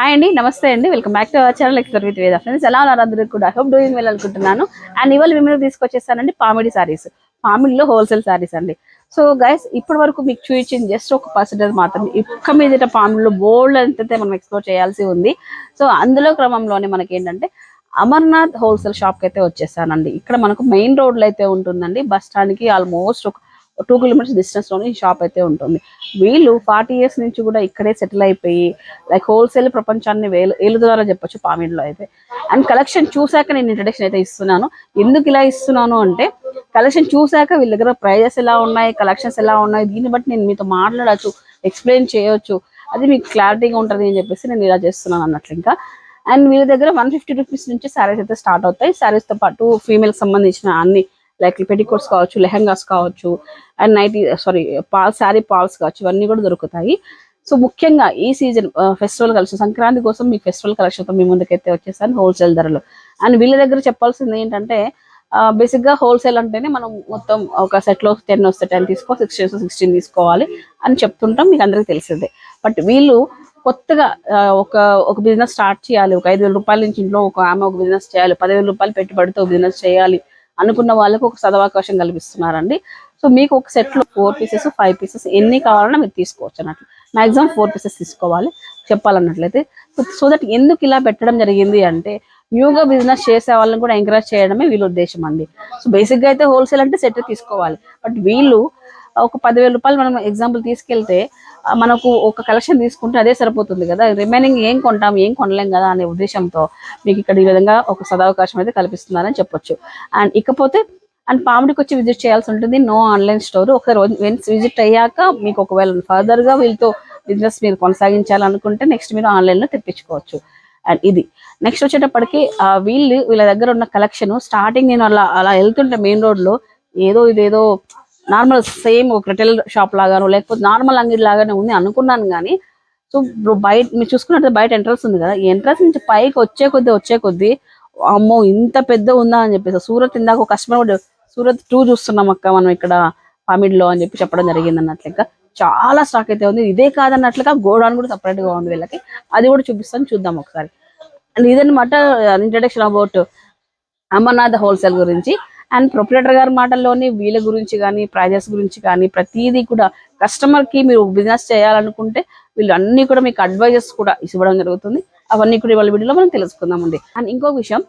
Hi అండి నమస్తే అండి. Welcome back to our channel explore with Veda friends ఎలా ఉన్నారు అందరూ కూడా? హోప్ డూయింగ్ వెల్ అనుకుంటున్నాను. అండ్ ఇవాళ మేము తీసుకొచ్చేసానండి పామిడి సారీస్ పామిడిలో హోల్సేల్ సారీస్ అండి. సో గైస్ ఇప్పటి వరకు మీకు చూపించింది జస్ట్ ఒక పర్సెంటేజ్ మాత్రం ఇక్క మీదట పామిడిలో బోల్డ్ అంతే మనం ఎక్స్ప్లోర్ చేయాల్సి ఉంది. సో అందులో క్రమంలోనే మనకి ఏంటంటే అమర్నాథ్ హోల్సేల్ షాప్కి అయితే వచ్చేసానండి ఇక్కడ మనకు మెయిన్ రోడ్లో అయితే ఉంటుందండి. బస్ స్టాండ్కి ఆల్మోస్ట్ ఒక టూ కిలోమీటర్స్ డిస్టెన్స్లోనే ఈ షాప్ అయితే ఉంటుంది. వీళ్ళు ఫార్టీ ఇయర్స్ నుంచి కూడా ఇక్కడే సెటిల్ అయిపోయి లైక్ హోల్సేల్ ప్రపంచాన్ని వేలు ఏలుదువారా చెప్పొచ్చు పామిడిలో అయితే. అండ్ కలెక్షన్ చూసాక నేను ఇంట్రడక్షన్ అయితే ఇస్తున్నాను. ఎందుకు ఇలా ఇస్తున్నాను అంటే కలెక్షన్ చూసాక వీళ్ళ దగ్గర ప్రైజెస్ ఎలా ఉన్నాయి కలెక్షన్స్ ఎలా ఉన్నాయి దీన్ని బట్టి నేను మీతో మాట్లాడచ్చు ఎక్స్ప్లెయిన్ చేయొచ్చు. అది మీకు క్లారిటీగా ఉంటుంది అని చెప్పేసి నేను ఇలా చేస్తున్నాను అన్నట్లు ఇంకా. అండ్ వీళ్ళ దగ్గర వన్ ఫిఫ్టీ రూపీస్ నుంచి శారీస్ అయితే స్టార్ట్ అవుతాయి. శారీస్తో పాటు ఫీమేల్కి సంబంధించిన అన్ని లైక్ పెటికోట్స్ కావచ్చు లెహంగాస్ కావచ్చు and nighty sari fall sari falls కావచ్చు ఇవన్నీ కూడా దొరుకుతాయి. సో ముఖ్యంగా ఈ సీజన్ ఫెస్టివల్ కలెక్షన్ సంక్రాంతి కోసం మీ ఫెస్టివల్ కలెక్షన్తో మీ ముందుకైతే వచ్చేసాను హోల్సేల్ ధరలు. అండ్ వీళ్ళ దగ్గర చెప్పాల్సింది ఏంటంటే బేసిక్గా హోల్సేల్ అంటేనే మనం మొత్తం ఒక సెట్లో టెన్ వస్తే టెన్ తీసుకో సిక్స్టీన్ సిక్స్టీన్ తీసుకోవాలి అని చెప్తుంటాం మీకు అందరికీ తెలిసిందే. బట్ వీళ్ళు కొత్తగా ఒక ఒక బిజినెస్ స్టార్ట్ చేయాలి ఒక ఐదు వేల రూపాయల నుంచి ఇంట్లో ఒక ఆమె ఒక బిజినెస్ చేయాలి పదివేల రూపాయలు పెట్టుబడితో బిజినెస్ చేయాలి అనుకున్న వాళ్ళకు ఒక సదవకాశం కల్పిస్తున్నారండి. సో మీకు ఒక సెట్లో ఫోర్ పీసెస్ ఫైవ్ పీసెస్ ఎన్ని కావాలన్నా మీరు తీసుకోవచ్చు అన్నట్లు. మాక్సిమం ఫోర్ పీసెస్ తీసుకోవాలి. చెప్పాలన్నట్లయితే సో దట్ ఎందుకు ఇలా పెట్టడం జరిగింది అంటే న్యూగా బిజినెస్ చేసే వాళ్ళని కూడా ఎంకరేజ్ చేయడమే వీళ్ళ ఉద్దేశం అండి. సో బేసిక్గా అయితే హోల్సేల్ అంటే సెట్ తీసుకోవాలి. బట్ వీళ్ళు ఒక పదివేల రూపాయలు మనం ఎగ్జాంపుల్ తీసుకెళ్తే మనకు ఒక కలెక్షన్ తీసుకుంటే అదే సరిపోతుంది కదా. రిమైనింగ్ ఏం కొంటాం ఏం కొనలేం కదా అనే ఉద్దేశంతో మీకు ఇక్కడ ఈ విధంగా ఒక సదావకాశం అయితే కల్పిస్తున్నారని చెప్పొచ్చు. అండ్ ఇకపోతే అండ్ పామిడికి వచ్చి విజిట్ చేయాల్సి ఉంటుంది. నో ఆన్లైన్ స్టోర్ ఒకసారి వెన్స్ విజిట్ అయ్యాక మీకు ఒకవేళ ఫర్దర్గా వీళ్ళతో బిజినెస్ మీరు కొనసాగించాలనుకుంటే నెక్స్ట్ మీరు ఆన్లైన్లో తెప్పించుకోవచ్చు. అండ్ ఇది. నెక్స్ట్ వచ్చేటప్పటికి వీళ్ళు వీళ్ళ దగ్గర ఉన్న కలెక్షన్ స్టార్టింగ్ నేను అలా అలా వెళ్తుంటే మెయిన్ రోడ్లో ఏదో ఇదేదో నార్మల్ సేమ్ ఒక రిటైల్ షాప్ లాగానో లేకపోతే నార్మల్ అంగడి లాగానే ఉంది అనుకున్నాను కానీ సో ఇప్పుడు బయట మీరు చూసుకున్నట్టు బయట ఎంట్రన్స్ ఉంది కదా ఈ ఎంట్రన్స్ నుంచి పైకి వచ్చే కొద్దీ వచ్చే కొద్దీ అమ్మో ఇంత పెద్ద ఉందా అని చెప్పేసి సూరత్ ఇందాక ఒక కస్టమర్ కూడా సూరత్ టూ చూస్తున్నాం అక్క మనం ఇక్కడ పామిడిలో అని చెప్పి చెప్పడం జరిగింది అన్నట్లు ఇంకా చాలా స్టాక్ అయితే ఉంది. ఇదే కాదన్నట్లుగా గోడౌన్ కూడా సపరేట్గా ఉంది వీళ్ళకి. అది కూడా చూపిస్తాను చూద్దాం ఒకసారి. అండ్ ఇదన్నమాట uh, introduction about Amarnath wholesale గురించి. అండ్ ప్రొపరేటర్ గారి మాటల్లోనే వీళ్ళ గురించి కానీ ప్రైజెస్ గురించి కానీ ప్రతిదీ కూడా కస్టమర్కి మీరు బిజినెస్ చేయాలనుకుంటే వీళ్ళు అన్ని కూడా మీకు అడ్వైజెస్ కూడా ఇవ్వడం జరుగుతుంది. అవన్నీ కూడా ఇవాళ వీడియోలో మనం తెలుసుకుందామండి. అండ్ ఇంకో విషయం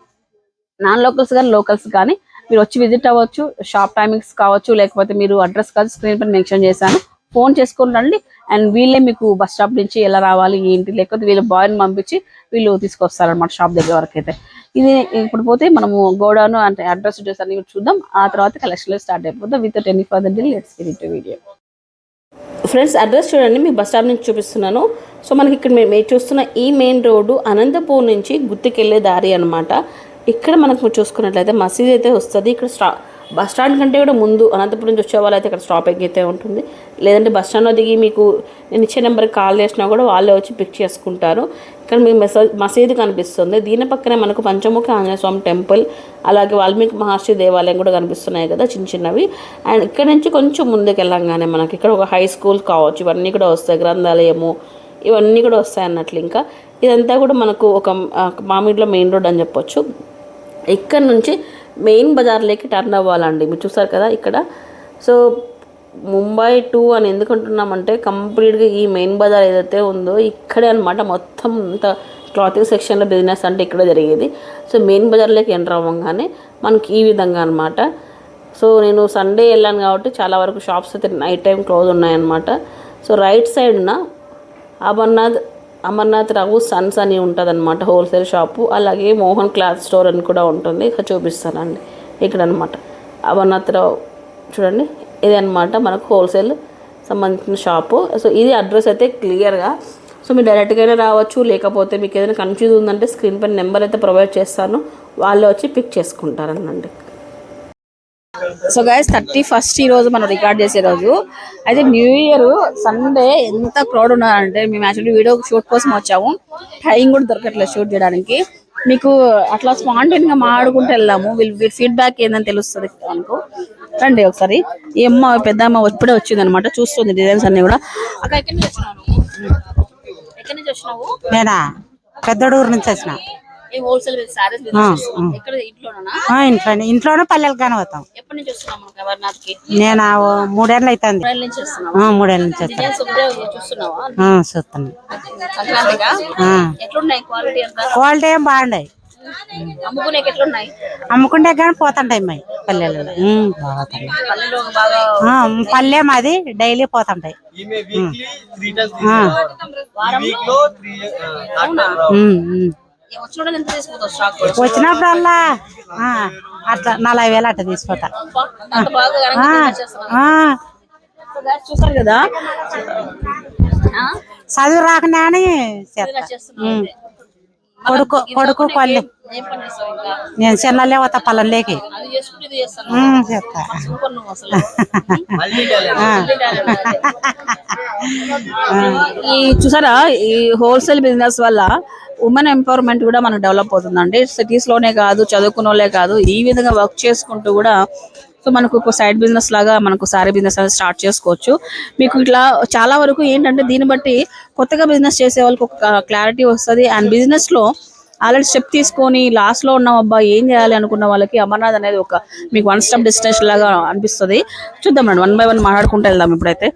నాన్ లోకల్స్ కానీ లోకల్స్ కానీ మీరు వచ్చి విజిట్ అవ్వచ్చు షాప్ టైమింగ్స్ కావచ్చు లేకపోతే మీరు అడ్రస్ కాదు స్క్రీన్ పైన మెన్షన్ చేశాను. ఫోన్ చేసుకొని రండి అండ్ వీళ్ళే మీకు బస్ స్టాప్ నుంచి ఎలా రావాలి ఏంటి లేకపోతే వీళ్ళ బాయ్ని పంపించి వీళ్ళు తీసుకొస్తారనమాట షాప్ దగ్గర వరకు అయితే ఇది ఇప్పుడు పోతే మనము గోడౌన్ అంటే అడ్రస్ డీటెయిల్స్ అన్ని చూద్దాం. ఆ తర్వాత కలెక్షన్ స్టార్ట్ అయిపోతాం with any further deal let's get video friends address చూడండి. మీకు బస్ స్టాప్ నుంచి చూపిస్తున్నాను. సో మనకి ఇక్కడ మేము చూస్తున్న ఈ మెయిన్ రోడ్డు అనంతపూర్ నుంచి గుర్తుకెళ్ళే దారి అనమాట ఇక్కడ మనకు చూసుకున్నట్లయితే మసీద్ అయితే వస్తుంది. ఇక్కడ స్టా బస్ స్టాండ్ కంటే కూడా ముందు అనంతపురం నుంచి వచ్చే వాళ్ళైతే ఇక్కడ స్టాప్ అయితే ఉంటుంది. లేదంటే బస్ స్టాండ్లో దిగి మీకు నేను ఇచ్చే నెంబర్కి కాల్ చేసినా కూడా వాళ్ళే వచ్చి పిక్ చేసుకుంటారు. ఇక్కడ మీకు మసీదు కనిపిస్తుంది. దీని పక్కనే మనకు పంచముఖ ఆంజనేయ స్వామి టెంపుల్ అలాగే వాల్మీకి మహర్షి దేవాలయం కూడా కనిపిస్తున్నాయి కదా చిన్న చిన్నవి. అండ్ ఇక్కడ నుంచి కొంచెం ముందుకు వెళ్ళంగానే మనకి ఇక్కడ ఒక హై స్కూల్ కావచ్చు ఇవన్నీ కూడా వస్తాయి. గ్రంథాలయము ఇవన్నీ కూడా వస్తాయి అన్నట్లు ఇంకా. ఇదంతా కూడా మనకు ఒక మామిడిలో మెయిన్ రోడ్ అని చెప్పొచ్చు. ఇక్కడ నుంచి మెయిన్ బజార్లోకి టర్న్ అవ్వాలండి. మీరు చూసారు కదా ఇక్కడ. సో ముంబై టూ అని ఎందుకు అంటున్నామంటే కంప్లీట్గా ఈ మెయిన్ బజార్ ఏదైతే ఉందో ఇక్కడే అనమాట మొత్తం అంత క్లాతింగ్ సెక్షన్లో బిజినెస్ అంటే ఇక్కడే జరిగేది. సో మెయిన్ బజార్లోకి ఎంటర్ అవ్వగానే మనకి ఈ విధంగా అనమాట సో నేను సండే వెళ్ళాను కాబట్టి చాలా వరకు షాప్స్ అయితే నైట్ టైం క్లోజ్ ఉన్నాయన్నమాట. సో రైట్ సైడ్న అమర్నాథ్ అమర్నాథ్ రావు సన్స్ అని ఉంటుంది అనమాట హోల్సేల్ షాపు. అలాగే మోహన్ క్లాత్ స్టోర్ అని కూడా ఉంటుంది. ఇక్కడ చూపిస్తానండి. ఇక్కడ అనమాట అమర్నాథ్ రావు చూడండి. ఇది అనమాట మనకు హోల్సేల్ సంబంధించిన షాపు. సో ఇది అడ్రస్ అయితే క్లియర్గా. సో మీరు డైరెక్ట్గానే రావచ్చు. లేకపోతే మీకు ఏదైనా కన్ఫ్యూజ్ ఉందంటే స్క్రీన్ పైన నెంబర్ అయితే ప్రొవైడ్ చేస్తాను. వాళ్ళే వచ్చి పిక్ చేసుకుంటారనండి. సో గైస్ థర్టీ ఫస్ట్ ఈ రోజు మనం రికార్డ్ చేసే రోజు. అయితే న్యూ ఇయర్ సండే ఎంత క్రౌడ్ ఉన్నారంటే మేము యాక్చువల్లీ వీడియో షూట్ కోసం వచ్చాము. టైం కూడా దొరకట్లేదు షూట్ చేయడానికి. మీకు అట్లా స్పాంటైన్గా మాట్లాడుకుంటూ వెళ్ళాము. వీళ్ళు వీళ్ళ ఫీడ్బ్యాక్ ఏందని తెలుస్తుంది మనకు. రండి ఒకసారి. ఈ అమ్మ పెద్ద అమ్మ ఇప్పుడే వచ్చింది అనమాట చూస్తుంది డిజైన్స్ అన్ని కూడా. అక్కడ ఎక్కడి నుంచి వచ్చినావు ఎక్కడి నుంచి వచ్చినావు? నేనా? పెద్దడూరు నుంచి వచ్చినా. హోల్సేల్ సారీస్ బిజినెస్ ఎక్కడ? ఇంట్లోనా ఆ, ఇంట్లోనే ఇంట్లోనే పల్లెలకు కానీ పోతాం. ఎప్పటి నుంచి వస్తున్నాం నేను మూడేళ్ళు అవుతుంది ఆ, మూడేళ్ళ నుంచి వస్తాను. క్వాలిటీ అంతా? క్వాలిటీ ఏం ఎట్లున్నాయి? అమ్ముకుంటే కానీ పోతుంటాయి అమ్మాయి పల్లెలలో. పల్లెలో పల్లె మాది డైలీ పోతుంటాయి. ఈమె వచ్చినప్పుడల్లా ఆ, అట్లా నలభై వేలు అట్లా చేస్తున్నాం ఆ, చూసారు కదా? చదువు రాకనే చేస్తా. కొడుకు కొడుకు కొల్లి ఇంకా? నేను చిన్నలే పోతా ఆ, ఈ చూసారా ఈ హోల్సేల్ బిజినెస్ వల్ల ఉమెన్ ఎంపవర్మెంట్ కూడా మనకు డెవలప్ అవుతుందండి. సిటీస్లోనే కాదు చదువుకున్న వాళ్ళే కాదు ఈ విధంగా వర్క్ చేసుకుంటూ కూడా సో మనకు ఒక సైడ్ బిజినెస్ లాగా మనకు సారీ బిజినెస్ అనేది స్టార్ట్ చేసుకోవచ్చు. మీకు ఇట్లా చాలా వరకు ఏంటంటే దీన్ని బట్టి కొత్తగా బిజినెస్ చేసే వాళ్ళకి ఒక క్లారిటీ వస్తుంది. అండ్ బిజినెస్లో ఆల్రెడీ స్టెప్ తీసుకొని లాస్ట్లో ఉన్నాం అబ్బా ఏం చేయాలి అనుకున్న వాళ్ళకి అమర్నాథ్ అనేది ఒక మీకు వన్ స్టెప్ డెస్టినేషన్ లాగా అనిపిస్తుంది. చూద్దాం మేడం వన్ బై వన్ మాట్లాడుకుంటూ వెళ్దాం ఇప్పుడైతే.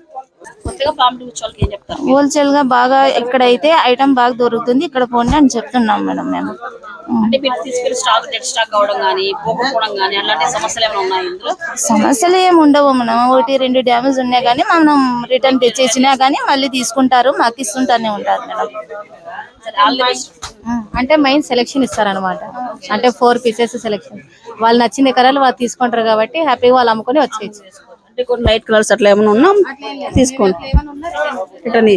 హోల్సేల్గా బాగా ఇక్కడైతే ఐటమ్ బాగా దొరుకుతుంది ఇక్కడ పోండి అని చెప్తున్నాం మేడం మేము. అంటే మీరు తీసుకెళ్ళి స్టాక్ డెడ్ స్టాక్ అవడం కానీ పోకపోవడం కానీ అలాంటి సమస్యలు ఏమైనా ఉన్నాయి ఇందులో? సమస్యలు ఏమి ఉండవు మనం ఒకటి రెండు డ్యామేజ్ ఉన్నాయి కానీ మనం రిటర్న్ తెచ్చేసినా కానీ మళ్ళీ తీసుకుంటారు మాకు ఇస్తుంటానే ఉంటారు మేడం. అంటే మైన్ సెలెక్షన్ ఇస్తారనమాట అంటే ఫోర్ పీసెస్ సెలెక్షన్ వాళ్ళు నచ్చిన కలర్లు వాళ్ళు తీసుకుంటారు కాబట్టి హ్యాపీగా వాళ్ళు అమ్ముకొని వచ్చేయచ్చు. అంటే కొన్ని లైట్ కలర్స్ అట్లా ఏమైనా ఉన్నా తీసుకోండి. రిటర్న్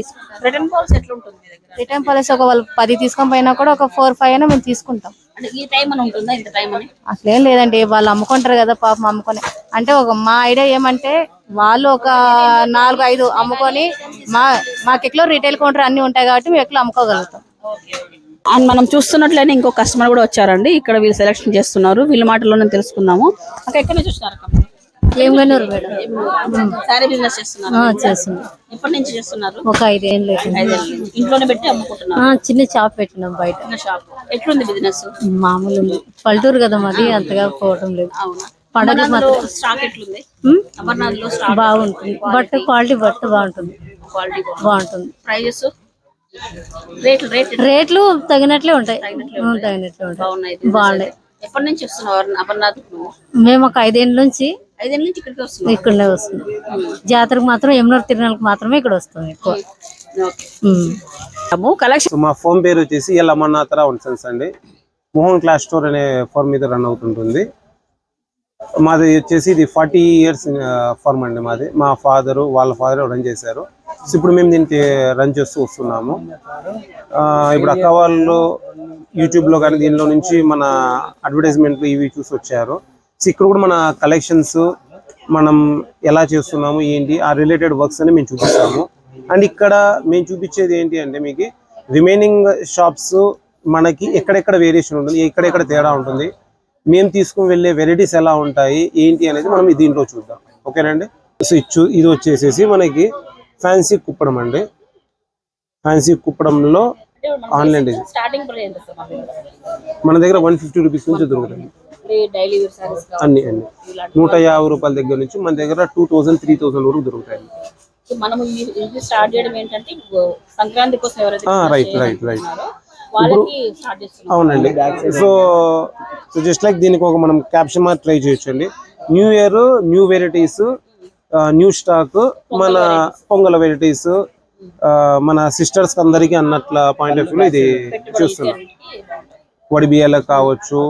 రిటర్న్ పాలసీ ఎట్లా ఉంటుంది రిటర్న్ పాలసీ ఒక వాళ్ళు పది తీసుకొని పోయినా కూడా ఒక ఫోర్ ఫైవ్ అయినా మేము తీసుకుంటాం. అంటే ఈ టైం అని ఉంటుందా ఇంత టైం అని? అట్లేం లేదండి వాళ్ళు అమ్ముకుంటారు కదా పాపం అమ్ముకొని. అంటే ఒక మా ఐడియా ఏమంటే వాళ్ళు ఒక నాలుగు ఐదు అమ్ముకొని మా మాకు ఎట్లో రీటైల్ కౌంటర్ అన్ని ఉంటాయి కాబట్టి మేము ఎట్లా అమ్ముకోగలుగుతాం. అండ్ మనం చూస్తున్నట్లయితే ఇంకో కస్టమర్ కూడా వచ్చారండి. ఇక్కడ వీళ్ళు సెలెక్షన్ చేస్తున్నారు. వీళ్ళ మాటల్లోనే తెలుసుకుందాము. అక్క ఎక్కడ నుంచి చూస్తున్నారు ఏం మేడం? సారీ బిజినెస్ చేస్తున్నారు. చేస్తున్నాం ఎప్పటి నుంచి చేస్తున్నారు? ఒక ఐదేళ్ళు ఇంట్లోనే పెట్టి అమ్ముకుంటున్నారు. చిన్న షాప్ పెట్టినాం బయట. షాప్. ఎట్లుంది బిజినెస్? మామూలు పల్లెటూరు కదా మాది అంతగా పోవటం లేదు. అవునా? పండగ స్టాక్ ఎట్లుంది? అమర్నాథ్లో స్టాక్ బాగుంటుంది. బట్ట క్వాలిటీ బట్ట బాగుంటుంది. క్వాలిటీ బాగుంటుంది. ప్రైజెస్? రేట్లు రేట్ రేట్లు తగినట్లే ఉంటాయి. తగినట్లే ఉంటాయి. బాగున్నాయి ఎప్పటి నుంచి మేము ఒక ఐదేళ్ళ నుంచి ఐదేళ్ళ నుంచి ఇక్కడికి వస్తున్నావు? ఇక్కడనే వస్తుంది. జాతరకు మాత్రం ఎమ్నూరు తిరునాళ్ళకి మాత్రమే ఇక్కడ వస్తుంది ఎక్కువ. ఉం. కలెక్షన్ సో మా ఫోన్ పేరు వచ్చేసి ఎల్ అమర్నాథరావు అండ్ సన్స్ అండి. మోహన్ క్లాస్ స్టోర్ అనే ఫోన్ మీద రన్ అవుతుంటుంది. మాది వచ్చేసి ఇది ఫార్టీ ఇయర్స్ ఫార్మ్ అండి మాది. మా ఫాదరు వాళ్ళ ఫాదర్ రన్ చేశారు. సో ఇప్పుడు మేము దీన్ని రన్ చేస్తూ వస్తున్నాము. ఆ, ఇప్పుడు అక్క వాళ్ళు యూట్యూబ్లో కానీ దీనిలో నుంచి మన అడ్వర్టైజ్మెంట్లు ఇవి చూసి వచ్చారు. ఇక్కడ కూడా మన కలెక్షన్స్ మనం ఎలా చేస్తున్నాము ఏంటి ఆ రిలేటెడ్ వర్క్స్ అని మేము చూపిస్తాము. అండ్ ఇక్కడ మేము చూపించేది ఏంటి అంటే మీకు రిమైనింగ్ షాప్స్ మనకి ఎక్కడెక్కడ వేరియేషన్ ఉంటుంది ఎక్కడెక్కడ తేడా ఉంటుంది మేము తీసుకుని వెళ్ళే వెరైటీస్ ఎలా ఉంటాయి ఏంటి అనేది మనం దీంట్లో చూద్దాం. ఓకేనండి సో ఇది ఇది వచ్చేసేసి మనకి ఫ్యాన్సీ కుప్పడం అండి. ఫ్యాన్సీ కుప్పడంలో ఆన్లైన్ డిజైన్ స్టార్టింగ్ ప్రైస్ ఎంత సార్ మన దగ్గర? వన్ ఫిఫ్టీ రూపీస్ నుంచి దొరుకుతాయి. ఈ డైలీ సారీస్ అన్ని అన్ని. నూట యాభై రూపాయల దగ్గర నుంచి మన దగ్గర టూ థౌసండ్ త్రీ థౌసండ్ వరకు దొరుకుతాయి. మనం ఇది ఇది స్టార్ట్ చేయడం ఏంటంటే సంక్రాంతి కోసం ఎవరైతే రైట్ రైట్ రైట్ చేస్తున్నారో వాళ్ళకి స్టార్ట్ చేస్తున్నాం. అవునండి. సో సో జస్ట్ లైక్ దీనికి ఒక మనం క్యాప్షన్ మార్క్ ట్రై చేయొచ్చండి. New year new varieties new stock మన పొంగల్ వెరైటీస్ మన సిస్టర్స్ అందరికీ అన్నట్ల పాయింట్ ఆఫ్ వ్యూలో ఇది చూస్తున్నాం. వడిబియ్యాలకు కావచ్చు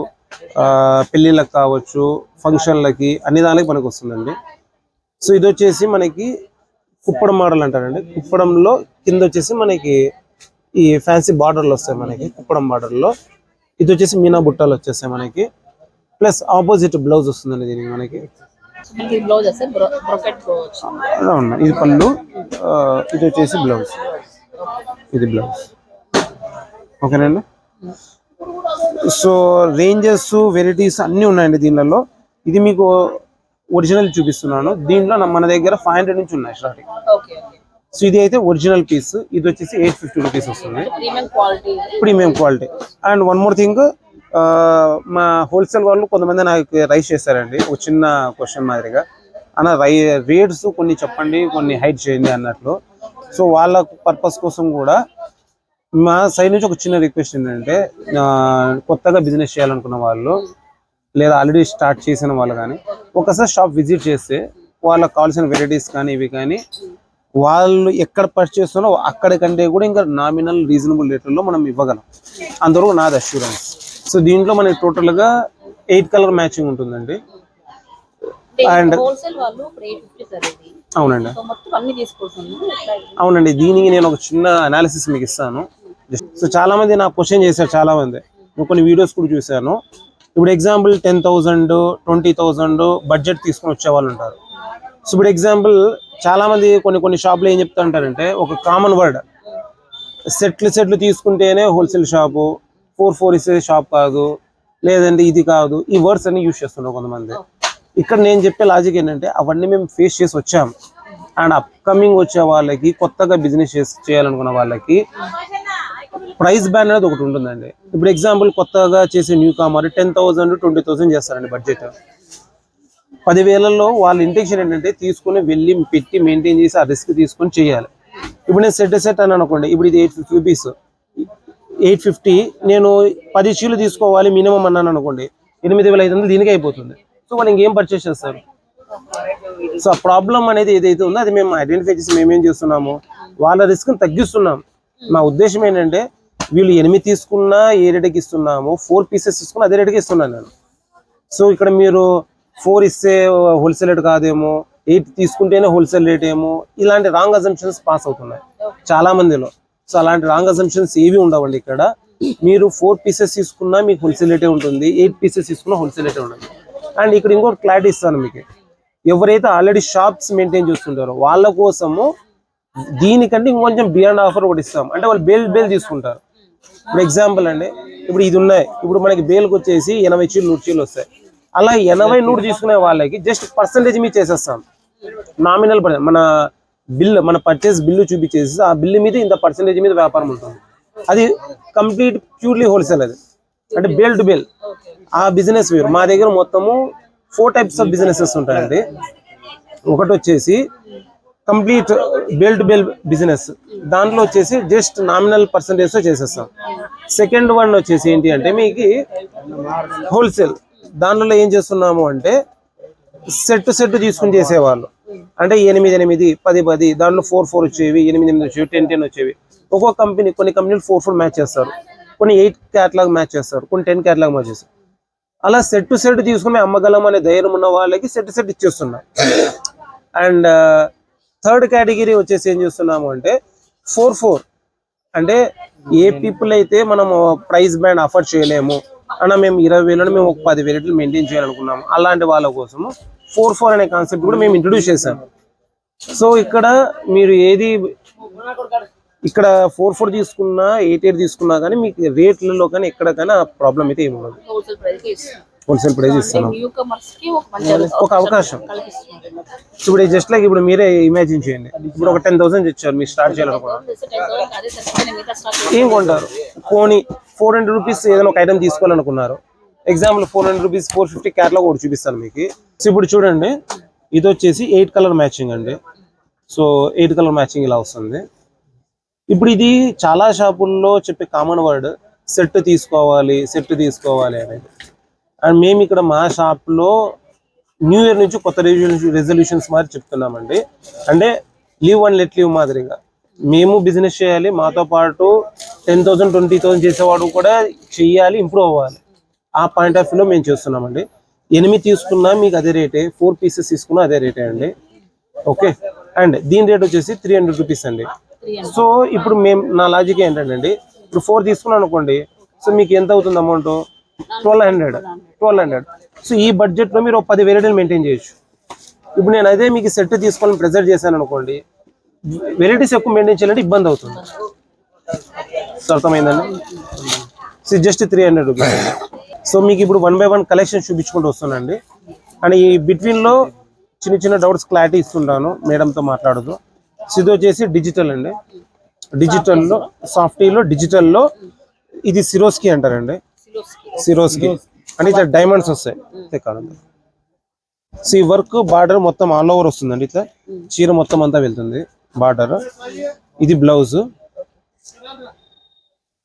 ఆ, పెళ్ళిళ్ళకి కావచ్చు ఫంక్షన్లకి అన్ని దానికి మనకు వస్తుందండి. సో ఇది వచ్చేసి మనకి కుప్పడం మోడల్ అంటారండి. కుప్పడంలో కింద వచ్చేసి మనకి ఈ ఫ్యాన్సీ బార్డర్లు వస్తాయి మనకి కుప్పడం బార్డర్లో ఇది వచ్చేసి మీనా బుట్టాలు వచ్చేస్తాయి మనకి. ప్లస్ ఆపోజిట్ బ్లౌజ్ వస్తుందండి దీనికి మనకి. మనకి బ్లౌజ్ వస్తే బ్రొకెట్ బ్లౌజ్. అవును ఇది పళ్ళు ఇది వచ్చేసి బ్లౌజ్. ఇది బ్లౌజ్. ఓకేనండి? సో రేంజెస్ వెరైటీస్ అన్నీ ఉన్నాయండి దీనిలలో ఇది మీకు ఒరిజినల్ చూపిస్తున్నాను. దీంట్లో మన దగ్గర ఫైవ్ హండ్రెడ్ నుంచి ఉన్నాయి స్టార్టింగ్ సో ఇది అయితే ఒరిజినల్ పీస్ ఇది వచ్చేసి ఎయిట్ ఫిఫ్టీ రూపీస్ వస్తుంది. Premium quality and one more thing మా హోల్సేల్ వాళ్ళు కొంతమంది నాకు రైస్ చేశారండి. ఒక చిన్న క్వశ్చన్ మాదిరిగా. అన్న రై రేట్స్ కొన్ని చెప్పండి కొన్ని హైట్ చేయండి అన్నట్లు. సో వాళ్ళ పర్పస్ కోసం కూడా మా సైడ్ నుంచి ఒక చిన్న రిక్వెస్ట్ ఏంటంటే ఆ, కొత్తగా బిజినెస్ చేయాలనుకున్న వాళ్ళు లేదా ఆల్రెడీ స్టార్ట్ చేసిన వాళ్ళు కానీ ఒకసారి షాప్ విజిట్ చేస్తే వాళ్ళకి కావాల్సిన వెరైటీస్ కానీ ఇవి కానీ వాళ్ళు ఎక్కడ పర్చేస్ అక్కడికంటే కంటే కూడా ఇంకా నామినల్ రీజనబుల్ రేట్లలో మనం ఇవ్వగలం. అందరూ నాది అష్యూరెన్స్ సో దీంట్లో మనకి టోటల్గా ఎయిట్ కలర్ మ్యాచింగ్ ఉంటుందండి. అండ్ అవునండి. అవునండి దీనికి నేను ఒక చిన్న అనాలిసిస్ మీకు ఇస్తాను. సో చాలా మంది నాకు క్వశ్చన్ చేశారు చాలా మంది నేను కొన్ని వీడియోస్ కూడా చూశాను. ఇప్పుడు example ten thousand twenty thousand budget తీసుకొని వచ్చే వాళ్ళు ఉంటారు. సో ఇప్పుడు ఎగ్జాంపుల్ చాలా మంది కొన్ని కొన్ని షాపులు ఏం చెప్తా ఉంటారంటే ఒక కామన్ వర్డ్ సెట్లు సెట్లు తీసుకుంటేనే హోల్సేల్ షాపు ఫోర్ ఫోర్ ఇస్తే షాప్ కాదు లేదంటే ఇది కాదు ఈ వర్డ్స్ అన్ని యూజ్ చేస్తున్నారు కొంతమంది. ఇక్కడ నేను చెప్పే లాజిక్ ఏంటంటే అవన్నీ మేము ఫేస్ చేసి వచ్చాం అండ్ అప్కమింగ్ వచ్చే వాళ్ళకి కొత్తగా బిజినెస్ చేసి చేయాలనుకున్న వాళ్ళకి ప్రైస్ బ్యాన్ అనేది ఒకటి ఉంటుందండి. ఇప్పుడు ఎగ్జాంపుల్ కొత్తగా చేసే newcomer ten thousand twenty thousand చేస్తారండి బడ్జెట్ పదివేలలో వాళ్ళ ఇంటెన్షన్ ఏంటంటే తీసుకుని వెళ్ళి పెట్టి మెయింటైన్ చేసి ఆ రిస్క్ తీసుకొని చేయాలి. ఇప్పుడు నేను సెట్ సెట్ అని అనుకోండి ఇప్పుడు ఇది eight fifty rupees eight fifty నేను పది చీలు తీసుకోవాలి మినిమం అన్నాను అనుకోండి. ఎనిమిది వేల ఐదు వందలు దీనికి అయిపోతుంది. సో వాళ్ళు ఇంకేం పర్చేస్ చేస్తారు సో ప్రాబ్లం అనేది ఏదైతే ఉందో అది మేము ఐడెంటిఫై చేసి మేమేం చేస్తున్నాము? వాళ్ళ రిస్క్ తగ్గిస్తున్నాం. మా ఉద్దేశం ఏంటంటే వీళ్ళు ఎనిమిది తీసుకున్నా ఏ రేటుకి ఇస్తున్నాము? ఫోర్ పీసెస్ తీసుకున్నా అదే రేటుకి ఇస్తున్నాను నేను. సో ఇక్కడ మీరు ఫోర్ ఇస్తే హోల్సేల్ రేట్ కాదేమో? ఎయిట్ తీసుకుంటేనే హోల్సేల్ రేట్ ఏమో? ఇలాంటి రాంగ్ అజంప్షన్స్ పాస్ అవుతున్నాయి. చాలా మందిలో. సో అలాంటి రాంగ్ అసంప్షన్స్ ఏవి ఉండవండి ఇక్కడ. మీరు ఫోర్ పీసెస్ తీసుకున్నా మీకు హోల్సేల్ రేటే ఉంటుంది ఎయిట్ పీసెస్ తీసుకున్నా హోల్సేల్ రేటే ఉంటుంది. అండ్ ఇక్కడ ఇంకోటి క్లారిటీ ఇస్తాను మీకు. ఎవరైతే ఆల్రెడీ షాప్స్ మెయింటైన్ చేస్తుంటారో వాళ్ళ కోసము దీనికంటే ఇంకొంచెం బియాండ్ ఆఫర్ ఒకటి ఇస్తాం. అంటే వాళ్ళు బేల్ బేల్ తీసుకుంటారు. ఇప్పుడు ఎగ్జాంపుల్ అండి ఇప్పుడు ఇది ఉన్నాయి. ఇప్పుడు మనకి బేల్కి వచ్చేసి ఎనభై చీలు నూరు చీలు వస్తాయి. అలా ఎనభై నూరు తీసుకునే వాళ్ళకి జస్ట్ పర్సంటేజ్ మీద చేసేస్తాం. నామినల్ మన బిల్ మన పర్చేస్ బిల్లు చూపించేసి ఆ బిల్లు మీద ఇంత పర్సంటేజ్ మీద వ్యాపారం ఉంటుంది. అది కంప్లీట్ ప్యూర్లీ హోల్సేల్ అది. అంటే బేల్ టు బేల్ ఆ బిజినెస్ వేరు. మా దగ్గర మొత్తము ఫోర్ టైప్స్ ఆఫ్ బిజినెసెస్ ఉంటాయండి. ఒకటి వచ్చేసి complete bale to bale business దాంట్లో వచ్చేసి జస్ట్ నామినల్ పర్సంటేజ్ చేసేస్తాం. సెకండ్ వన్ వచ్చేసి ఏంటి అంటే మీకు హోల్సేల్ దాంట్లో ఏం చేస్తున్నాము అంటే సెట్ సెట్ తీసుకుని చేసేవాళ్ళు. అంటే ఎనిమిది ఎనిమిది పది పది దాంట్లో ఫోర్ ఫోర్ వచ్చేవి ఎనిమిది ఎనిమిది వచ్చేవి టెన్ టెన్ వచ్చేవి. ఒక్కొక్క కంపెనీ కొన్ని కంపెనీలు ఫోర్ ఫోర్ మ్యాచ్ చేస్తారు. కొన్ని ఎయిట్ క్యాట్లాగ్ మ్యాచ్ చేస్తారు కొన్ని టెన్ క్యాట్లాగ్ మ్యాచ్ చేస్తారు. అలా సెట్ టు సెట్ తీసుకుని అమ్మగలం అనే ధైర్యం ఉన్న వాళ్ళకి సెట్ సెట్ ఇచ్చేస్తున్నాం. అండ్ థర్డ్ కేటగిరీ వచ్చేసి ఏం చేస్తున్నాము అంటే ఫోర్ ఫోర్ అంటే ఏ పీపుల్ అయితే మనం ప్రైస్ బ్యాండ్ అఫర్ చేయలేము అన్న మేము ఇరవై వేలలో మేము ఒక పది వెరైటీలు మెయింటైన్ చేయాలనుకున్నాము. అలాంటి వాళ్ళ కోసము ఫోర్ ఫోర్ అనే కాన్సెప్ట్ కూడా మేము ఇంట్రొడ్యూస్ చేశాము సో ఇక్కడ మీరు ఏది ఇక్కడ ఫోర్ ఫోర్ తీసుకున్నా ఎయిట్ ఎయిట్ తీసుకున్నా కానీ మీకు రేట్లలో కానీ ఎక్కడ కానీ ఆ ప్రాబ్లం అయితే ఏమి ఉండదు. హోల్సేల్ ప్రైస్ ఇస్తున్నాం. కమర్స్కి ఒక అవకాశం. ఇప్పుడు జస్ట్ లైక్ ఇప్పుడు మీరే ఇమాజిన్ చేయండి. ఇప్పుడు ఒక టెన్ థౌసండ్ ఇచ్చారు మీరు స్టార్ట్ చేయాలనుకున్నారు. ఏం కొంటారు? పోనీ ఫోర్ హండ్రెడ్ రూపీస్ ఏదైనా ఒక item తీసుకోవాలనుకున్నారు. Example four hundred rupees four fifty క్యాట్లో ఒకటి చూపిస్తాను మీకు. సో ఇప్పుడు చూడండి ఇది వచ్చేసి ఎయిట్ కలర్ మ్యాచింగ్ అండి. సో ఎయిట్ కలర్ మ్యాచింగ్ ఇలా వస్తుంది. ఇప్పుడు ఇది చాలా షాపుల్లో చెప్పే కామన్ వర్డ్ సెట్ తీసుకోవాలి సెట్ తీసుకోవాలి అనేది. అండ్ మేము ఇక్కడ మా షాప్లో న్యూ ఇయర్ నుంచి కొత్త రెజల్యూషన్స్ మాదిరి చెప్తున్నామండి. అంటే లీవ్ అండ్ లెట్ లీవ్ మాదిరిగా. మేము బిజినెస్ చేయాలి మాతో పాటు టెన్ థౌసండ్ ట్వంటీ థౌసండ్ చేసేవాడు కూడా చెయ్యాలి ఇంప్రూవ్ అవ్వాలి. ఆ పాయింట్ ఆఫ్ వ్యూలో మేము చేస్తున్నామండి. ఎనిమిది తీసుకున్నా మీకు అదే రేటే ఫోర్ పీసెస్ తీసుకున్నా అదే రేటే అండి. ఓకే? అండ్ దీని రేట్ వచ్చేసి త్రీ హండ్రెడ్ రూపీస్ అండి. సో ఇప్పుడు మేము నా లాజిక్ ఏంటంటే ఇప్పుడు ఫోర్ తీసుకున్నాను అనుకోండి సో మీకు ఎంత అవుతుంది amount? Twelve hundred. Twelve hundred. So ఈ బడ్జెట్లో మీరు ఒక పది వెరైటీలు మెయింటైన్ చేయొచ్చు. ఇప్పుడు నేను అదే మీకు సెట్ తీసుకొని ప్రెజర్ చేశాను అనుకోండి వెరైటీస్ ఎక్కువ మెయింటైన్ చేయాలంటే ఇబ్బంది అవుతుంది. సో అర్థమైందండి? So just three hundred rupees so మీకు ఇప్పుడు వన్ బై వన్ కలెక్షన్ చూపించుకుంటూ వస్తున్నానండి కానీ ఈ బిట్వీన్లో చిన్న చిన్న డౌట్స్ క్లారిటీ ఇస్తుంటాను మేడంతో మాట్లాడుతూ. సో ఇది వచ్చేసి డిజిటల్ అండి. డిజిటల్లో సాఫ్టీలో డిజిటల్లో ఇది సిరోస్కి అంటారండి. సిరోస్కి అంటే ఇట్లా డైమండ్స్ వస్తాయి. ఇట్లా సో ఈ వర్క్ బార్డర్ మొత్తం ఆల్ ఓవర్ వస్తుందండి ఇట్లా. చీర మొత్తం అంతా వెళ్తుంది. బార్డర్ ఇది బ్లౌజ్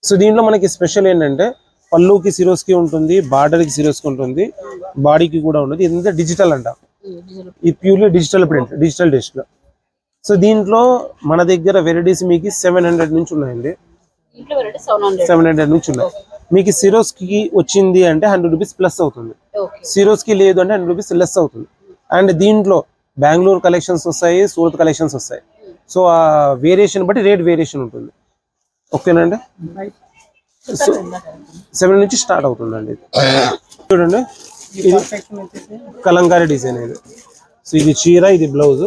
సో దీంట్లో మనకి స్పెషల్ ఏంటంటే పళ్ళుకి సిరోస్కి ఉంటుంది బార్డర్కి సిరోస్కి ఉంటుంది బాడీకి కూడా ఉంటుంది. ఇదంతా డిజిటల్ అంట? ఈ purely digital print digital digital so దీంట్లో మన దగ్గర వెరైటీస్ మీకు సెవెన్ హండ్రెడ్ నుంచి ఉన్నాయండి. సెవెన్ హండ్రెడ్ నుంచి ఉన్నాయి. మీకు సిరోస్కి వచ్చింది అంటే హండ్రెడ్ రూపీస్ ప్లస్ అవుతుంది. సిరోస్కి లేదు అంటే హండ్రెడ్ రూపీస్ లెస్ అవుతుంది. అండ్ దీంట్లో బెంగళూరు కలెక్షన్స్ వస్తాయి సూరత్ కలెక్షన్స్ వస్తాయి. సో ఆ వేరియేషన్ బట్టి రేట్ వేరియేషన్ ఉంటుంది. ఓకేనండి? సో సెవెన్ నుంచి స్టార్ట్ అవుతుందండి చూడండి ఇది కలంకారీ డిజైన్ ఇది. సో ఇది చీర ఇది బ్లౌజ్.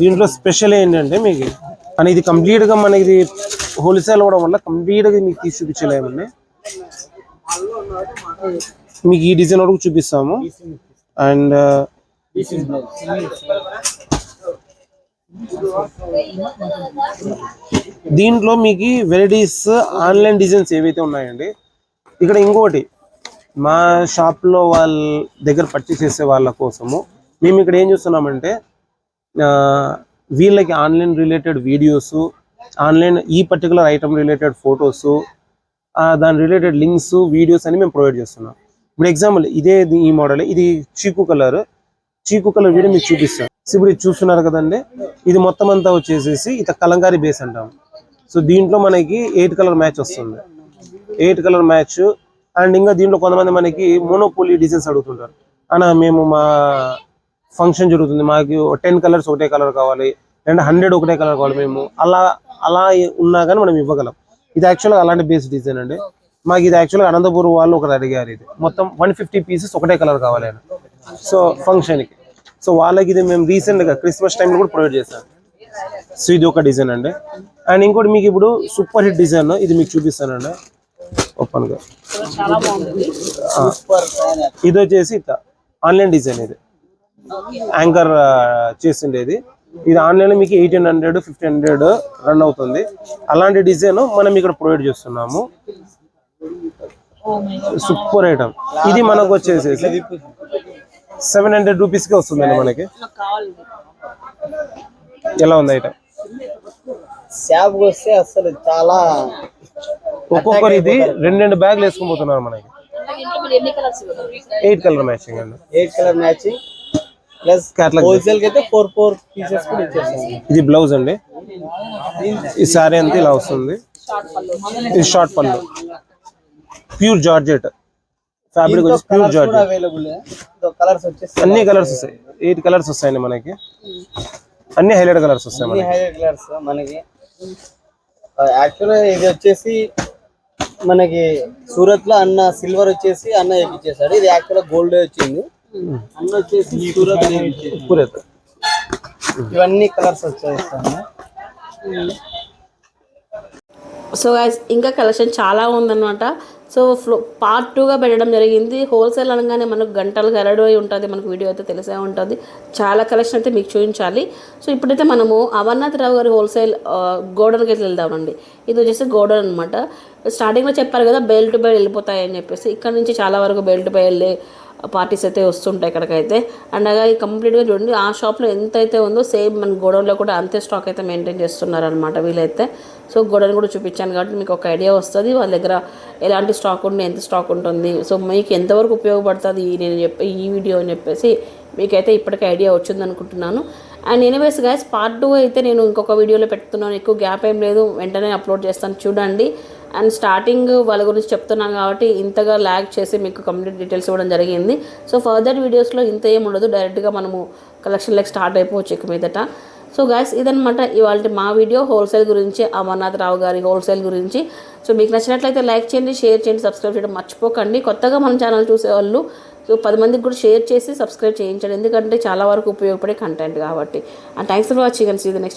దీంట్లో స్పెషల్ ఏంటంటే మీకు అని ఇది కంప్లీట్గా మనకి ఇది హోల్సేల్ అవ్వడం వల్ల కంప్లీట్గా మీకు తీసి చూపించలేమండి. మీకు ఈ డిజైన్ వరకు చూపిస్తాము. అండ్ దీంట్లో మీకు వెరైటీస్ ఆన్లైన్ డిజైన్స్ ఏవైతే ఉన్నాయండి ఇక్కడ ఇంకోటి మా షాప్లో వాళ్ళ దగ్గర పర్చేస్ చేసే వాళ్ళ కోసము మేము ఇక్కడ ఏం చూస్తున్నామంటే వీళ్ళకి ఆన్లైన్ రిలేటెడ్ వీడియోస్ ఆన్లైన్ ఈ పర్టికులర్ ఐటమ్ రిలేటెడ్ ఫొటోస్ దాని రిలేటెడ్ లింక్స్ వీడియోస్ అని మేము ప్రొవైడ్ చేస్తున్నాం. ఇప్పుడు ఎగ్జాంపుల్ ఇదే ఇది- ఈ మోడల్ ఇది చీకు కలర్ చీకు కలర్ వీడియో మీకు చూపిస్తాను. ఇప్పుడు ఇది చూస్తున్నారు కదండి. ఇది మొత్తం అంతా వచ్చేసేసి ఇత కలంకారీ బేస్ అంటాం. సో దీంట్లో మనకి ఎయిట్ కలర్ మ్యాచ్ వస్తుంది. ఎయిట్ కలర్ మ్యాచ్ అండ్ ఇంకా దీంట్లో కొంతమంది మనకి మోనోపోలీ డిజైన్స్ అడుగుతుంటారు. అన్న మేము మా ఫంక్షన్ జరుగుతుంది. మాకు టెన్ కలర్స్ ఒకటే కలర్ కావాలి. అండ్ హండ్రెడ్ ఒకటే కలర్ కావాలి మేము. అలా అలా ఉన్నా కానీ మనం ఇవ్వగలం. ఇది యాక్చువల్గా అలాంటి బేస్ డిజైన్ అండి. మాకు ఇది యాక్చువల్గా అనంతపురం వాళ్ళు ఒకటి అడిగారు ఇది. మొత్తం వన్ ఫిఫ్టీ పీసెస్ ఒకటే కలర్ కావాలి సో ఫంక్షన్కి సో వాళ్ళకి ఇది మేము రీసెంట్గా క్రిస్మస్ టైంలో కూడా ప్రొవైడ్ చేస్తాం సో ఇది ఒక డిజైన్ అండి. అండ్ ఇంకోటి మీకు ఇప్పుడు సూపర్ హిట్ డిజైన్ ఇది మీకు చూపిస్తానండి. ఓపెన్గా. ఇది వచ్చేసి ఇట్లా ఆన్లైన్ డిజైన్ ఇది. యాంకర్ చేసిండేది ఇది ఆన్లైన్లో మీకు eighteen hundred fifteen hundred run అవుతుంది. అలాంటి డిజైన్ మనం ఇక్కడ ప్రొవైడ్ చేస్తున్నాము. సూపర్ ఐటమ్ ఇది మనకు వచ్చేసేసి సెవెన్ హండ్రెడ్ రూపీస్కి వస్తుందండి మనకి. ఎలా ఉంది ఐటమ్ వస్తే అసలు చాలా ఒక్కొక్కరు ఇది రెండు రెండు బ్యాగులు వేసుకొని పోతున్నారు మనకి. ఎయిట్ కలర్ మ్యాచింగ్ అండి. ఎయిట్ కలర్ మ్యాచింగ్ ప్లస్ హోల్సేల్కి అయితే ఫోర్ ఫోర్ పీసెస్ కూడా ఇచ్చేస్తాం. ఇది బ్లౌజ్ అండి. ఈ సారీ అంతా ఇలా వస్తుంది. ఇది షార్ట్ పళ్ళు ప్యూర్ జార్జెట్ ఫ్యాబ్రిక్ వచ్చి ప్యూర్ జార్జెట్ అవైలబుల్ కలర్స్ వచ్చేసి అన్ని కలర్స్ వస్తాయి. ఎయిట్ కలర్స్ వస్తాయండి మనకి. అన్ని హైలైట్ కలర్స్ వస్తాయి మనకి. హైలైట్ కలర్స్ మనకి. యాక్చువల్గా ఇది వచ్చేసి మనకి సూరత్లో అన్న సిల్వర్ వచ్చేసి అన్న ఎక్కిచ్చేసాడు ఇది యాక్చువల్ గోల్డ్ వచ్చింది. అన్న వచ్చేసి సూరత్ పూరేత ఇవన్నీ కలర్స్ వచ్చేస్తాను సో గైస్ ఇంకా కలెక్షన్ చాలా ఉందన్నమాట. సో ఫ్లో పార్ట్ టూగా పెట్టడం జరిగింది. హోల్సేల్ అనగానే మనకు గంటలు గరడు ఉంటుంది. మనకు వీడియో అయితే తెలిసే ఉంటుంది. చాలా కలెక్షన్ అయితే మీకు చూపించాలి. సో ఇప్పుడైతే మనము అమర్నాథ్ రావు గారి హోల్సేల్ గోడౌన్కి అయితే వెళ్దామండి. ఇది వచ్చేసి గోడౌన్ అనమాట స్టార్టింగ్లో చెప్పారు కదా బెల్ టు బెల్ వెళ్ళిపోతాయని చెప్పేసి. ఇక్కడ నుంచి చాలా వరకు బెల్ టు బెల్ పార్టీస్ అయితే వస్తుంటాయి ఇక్కడికైతే. అండ్ అలాగే కంప్లీట్గా చూడండి ఆ షాప్లో ఎంత అయితే ఉందో సేమ్ మన గోడౌన్లో కూడా అంతే స్టాక్ అయితే మెయింటైన్ చేస్తున్నారనమాట వీలైతే. సో గోడౌన్ కూడా చూపించాను కాబట్టి మీకు ఒక ఐడియా వస్తుంది వాళ్ళ దగ్గర ఎలాంటి స్టాక్ ఉంది ఎంత స్టాక్ ఉంటుంది. సో మీకు ఎంతవరకు ఉపయోగపడుతుంది నేను చెప్పి ఈ వీడియో అని చెప్పేసి మీకైతే ఇప్పటికే ఐడియా వచ్చింది అనుకుంటున్నాను. And anyways guys part two అయితే నేను ఇంకొక వీడియోలో పెడుతున్నాను ఎక్కువ గ్యాప్ ఏం లేదు వెంటనే అప్లోడ్ చేస్తాను చూడండి. అండ్ స్టార్టింగ్ వాళ్ళ గురించి చెప్తున్నాను కాబట్టి ఇంతగా ల్యాగ్ చేసి మీకు కంప్లీట్ డీటెయిల్స్ ఇవ్వడం జరిగింది. సో ఫర్దర్ వీడియోస్లో ఇంత ఏం ఉండదు. డైరెక్ట్గా మనము కలెక్షన్ లైక్ స్టార్ట్ అయిపోవచ్చు ఇక మీదట. సో గాయస్ ఇదనమాట ఇవాళ మా వీడియో హోల్సేల్ గురించి అమర్నాథ్ రావు గారి హోల్సేల్ గురించి. సో మీకు నచ్చినట్లయితే లైక్ చేయండి షేర్ చేయండి సబ్స్క్రైబ్ చేయడం మర్చిపోకండి. కొత్తగా మన ఛానల్ చూసేవాళ్ళు సో పది మందికి కూడా షేర్ చేసి సబ్స్క్రైబ్ చేయించండి. ఎందుకంటే చాలా వరకు ఉపయోగపడే కంటెంట్ కాబట్టి. And thanks for watching and see the next